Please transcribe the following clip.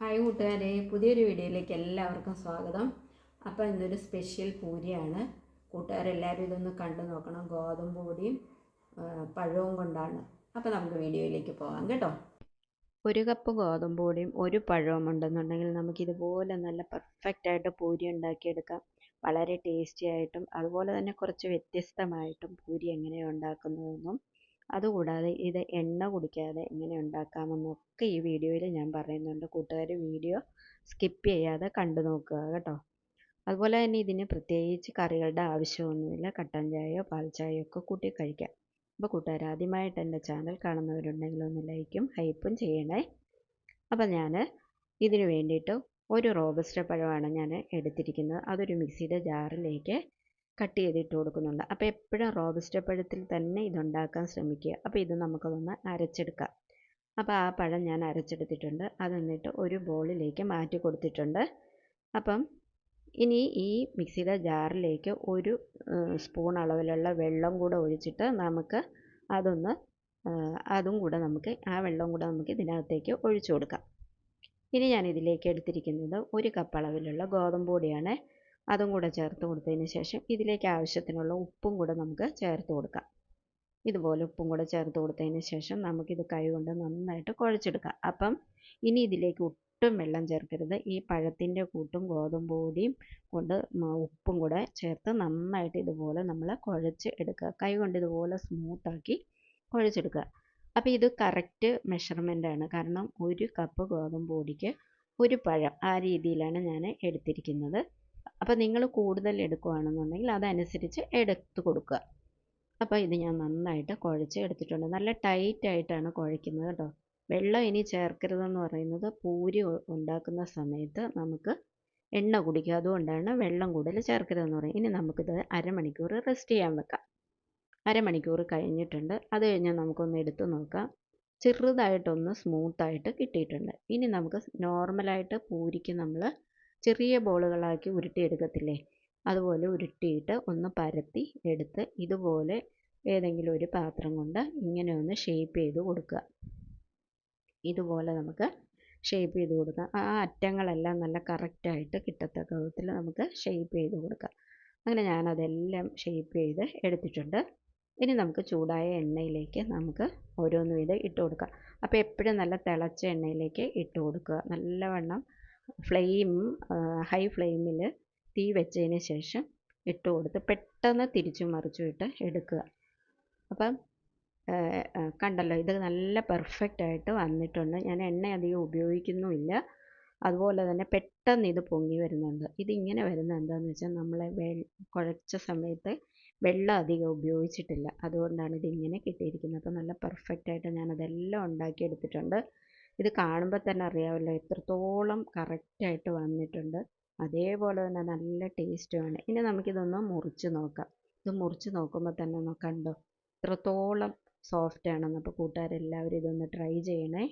Hi കൂട്ടുകാരെ പുതിയൊരു വീഡിയോയിലേക്ക് എല്ലാവർക്കും സ്വാഗതം. അപ്പോൾ ഇന്നൊരു സ്പെഷ്യൽ പൂരിയാണ്. കൂട്ടുകാരെല്ലാവരും ഇതൊന്ന് കണ്ടു നോക്കണം. ഗോതമ്പ് പൊടിയും പഴവും കൊണ്ടാണ്. അപ്പോൾ നമുക്ക് വീഡിയോയിലേക്ക് പോകാം കേട്ടോ. ഒരു കപ്പ് ഗോതമ്പ് പൊടിയും ഒരു പഴവും ഉണ്ടെന്നുണ്ടെങ്കിൽ നമുക്കിതുപോലെ നല്ല പെർഫെക്റ്റ് ആയിട്ട് പൂരി ഉണ്ടാക്കിയെടുക്കാം. വളരെ ടേസ്റ്റി ആയിട്ടും അതുപോലെ തന്നെ കുറച്ച് വ്യത്യസ്തമായിട്ടും പൂരി എങ്ങനെയാണ് ഉണ്ടാക്കുന്നതെന്നും അതുകൂടാതെ ഇത് എണ്ണ കുടിക്കാതെ എങ്ങനെ ഉണ്ടാക്കാമെന്നൊക്കെ ഈ വീഡിയോയിൽ ഞാൻ പറയുന്നുണ്ട്. കൂട്ടുകാർ വീഡിയോ സ്കിപ്പ് ചെയ്യാതെ കണ്ടു നോക്കുക കേട്ടോ. അതുപോലെ തന്നെ ഇതിന് പ്രത്യേകിച്ച് കറികളുടെ ആവശ്യമൊന്നുമില്ല. കട്ടൻ ചായയോ പാൽ ചായയോ ഒക്കെ കൂട്ടി കഴിക്കാം. അപ്പോൾ കൂട്ടുകാർ ആദ്യമായിട്ട് എന്റെ ചാനൽ കാണുന്നവരുണ്ടെങ്കിൽ ഒന്ന് ലൈക്കും ഹൈപ്പും ചെയ്യണേ. അപ്പോൾ ഞാൻ ഇതിന് വേണ്ടിയിട്ട് ഒരു റോബസ്റ്റ പഴമാണ് ഞാൻ എടുത്തിരിക്കുന്നത്. അതൊരു മിക്സിയുടെ ജാറിലേക്ക് കട്ട് ചെയ്തിട്ട് കൊടുക്കുന്നുണ്ട്. അപ്പോൾ എപ്പോഴും റോബസ്റ്റ പഴത്തിൽ തന്നെ ഇതുണ്ടാക്കാൻ ശ്രമിക്കുക? അപ്പോൾ ഇത് നമുക്കതൊന്ന് അരച്ചെടുക്കാം. അപ്പോൾ ആ പഴം ഞാൻ അരച്ചെടുത്തിട്ടുണ്ട്. അത് എന്നിട്ട് ഒരു ബോളിലേക്ക് മാറ്റി കൊടുത്തിട്ടുണ്ട്. അപ്പം ഇനി ഈ മിക്സിയുടെ ജാറിലേക്ക് ഒരു സ്പൂൺ അളവിലുള്ള വെള്ളം കൂടെ ഒഴിച്ചിട്ട് നമുക്ക് അതൊന്ന് അതും കൂടെ നമുക്ക് ആ വെള്ളം കൂടെ നമുക്ക് ഇതിനകത്തേക്ക് ഒഴിച്ചു കൊടുക്കാം. ഇനി ഞാൻ ഇതിലേക്ക് എടുത്തിരിക്കുന്നത് ഒരു കപ്പ് അളവിലുള്ള ഗോതമ്പ് പൊടിയാണ്. അതും കൂടെ ചേർത്ത് കൊടുത്തതിന് ശേഷം ഇതിലേക്ക് ആവശ്യത്തിനുള്ള ഉപ്പും കൂടെ നമുക്ക് ചേർത്ത് കൊടുക്കാം. ഇതുപോലെ ഉപ്പും കൂടെ ചേർത്ത് കൊടുത്തതിന് ശേഷം നമുക്കിത് കൈ കൊണ്ട് നന്നായിട്ട് കുഴച്ചെടുക്കാം. അപ്പം ഇനി ഇതിലേക്ക് ഒട്ടും വെള്ളം ചേർക്കരുത്. ഈ പഴത്തിന്റെ കൂട്ടും ഗോതമ്പ് പൊടിയും കൊണ്ട് ഉപ്പും കൂടെ ചേർത്ത് നന്നായിട്ട് ഇതുപോലെ നമ്മൾ കുഴച്ച് എടുക്കുക കൈ കൊണ്ട് ഇതുപോലെ സ്മൂത്താക്കി കുഴച്ചെടുക്കുക. അപ്പോൾ ഇത് കറക്റ്റ് ആണ്. കാരണം ഒരു കപ്പ് ഗോതമ്പ് പൊടിക്ക് ഒരു പഴം ആ രീതിയിലാണ് ഞാൻ എടുത്തിരിക്കുന്നത്. അപ്പോൾ നിങ്ങൾ കൂടുതൽ എടുക്കുകയാണെന്നുണ്ടെങ്കിൽ അതനുസരിച്ച് എടുത്ത് കൊടുക്കുക. അപ്പോൾ ഇത് ഞാൻ നന്നായിട്ട് കുഴച്ച് എടുത്തിട്ടുണ്ട്. നല്ല ടൈറ്റായിട്ടാണ് കുഴയ്ക്കുന്നത് കേട്ടോ. വെള്ളം ഇനി ചേർക്കരുതെന്ന് പറയുന്നത് പൂരി ഉണ്ടാക്കുന്ന സമയത്ത് നമുക്ക് എണ്ണ കുടിക്കുക. അതുകൊണ്ടാണ് വെള്ളം കൂടുതൽ ചേർക്കരുതെന്ന് പറയും ഇനി നമുക്കിത് അരമണിക്കൂർ റെസ്റ്റ് ചെയ്യാൻ വെക്കാം. അരമണിക്കൂർ കഴിഞ്ഞിട്ടുണ്ട്. അത് കഴിഞ്ഞ് നമുക്കൊന്ന് എടുത്ത് നോക്കാം. ചെറുതായിട്ടൊന്ന് സ്മൂത്തായിട്ട് കിട്ടിയിട്ടുണ്ട്. ഇനി നമുക്ക് നോർമലായിട്ട് പൂരിക്ക് നമ്മൾ ചെറിയ ബോളുകളാക്കി ഉരുട്ടിയെടുക്കത്തില്ലേ? അതുപോലെ ഉരുട്ടിയിട്ട് ഒന്ന് പരത്തി എടുത്ത് ഇതുപോലെ ഏതെങ്കിലും ഒരു പാത്രം കൊണ്ട് ഇങ്ങനെ ഒന്ന് ഷേപ്പ് ചെയ്ത് കൊടുക്കുക. ഇതുപോലെ നമുക്ക് ഷേപ്പ് ചെയ്ത് കൊടുക്കുക ആ അറ്റങ്ങളെല്ലാം നല്ല കറക്റ്റായിട്ട് കിട്ടത്തക്ക വിധത്തിൽ നമുക്ക് ഷേപ്പ് ചെയ്ത് കൊടുക്കാം. അങ്ങനെ ഞാനതെല്ലാം ഷേപ്പ് ചെയ്ത് എടുത്തിട്ടുണ്ട്. ഇനി നമുക്ക് ചൂടായ എണ്ണയിലേക്ക് നമുക്ക് ഓരോന്ന് വീതം ഇട്ട് കൊടുക്കാം. അപ്പോൾ എപ്പോഴും നല്ല തിളച്ച എണ്ണയിലേക്ക് ഇട്ട് കൊടുക്കുക. നല്ലവണ്ണം ഫ്ലെയിം ഹൈ ഫ്ലെയിമിൽ തീ വെച്ചതിന് ശേഷം ഇട്ട് കൊടുത്ത് പെട്ടെന്ന് തിരിച്ചു മറിച്ചു ഇട്ട് എടുക്കുക. അപ്പം കണ്ടല്ലോ ഇത് നല്ല പെർഫെക്റ്റ് ആയിട്ട് വന്നിട്ടുണ്ട്. ഞാൻ എണ്ണ അധികം ഉപയോഗിക്കുന്നുമില്ല. അതുപോലെ തന്നെ പെട്ടെന്ന് ഇത് പൊങ്ങി വരുന്നുണ്ട്. ഇതിങ്ങനെ വരുന്നത് എന്താണെന്ന് വെച്ചാൽ നമ്മൾ കുഴച്ച സമയത്ത് വെള്ളം അധികം ഉപയോഗിച്ചിട്ടില്ല. അതുകൊണ്ടാണ് ഇതിങ്ങനെ കിട്ടിയിരിക്കുന്നത്. അപ്പോൾ നല്ല പെർഫെക്റ്റ് ആയിട്ട് ഞാനതെല്ലാം ഉണ്ടാക്കിയെടുത്തിട്ടുണ്ട്. ഇത് കാണുമ്പോൾ തന്നെ അറിയാമല്ലോ എത്രത്തോളം കറക്റ്റായിട്ട് വന്നിട്ടുണ്ട്. അതേപോലെ തന്നെ നല്ല ടേസ്റ്റുമാണ് ഇനി നമുക്കിതൊന്ന് മുറിച്ച് നോക്കാം. ഇത് മുറിച്ച് നോക്കുമ്പോൾ തന്നെ ഒന്ന് കണ്ടോ? എത്രത്തോളം സോഫ്റ്റ് ആണെന്ന്. അപ്പോൾ കൂട്ടുകാരെല്ലാവരും ഇതൊന്ന് ട്രൈ ചെയ്യണേ.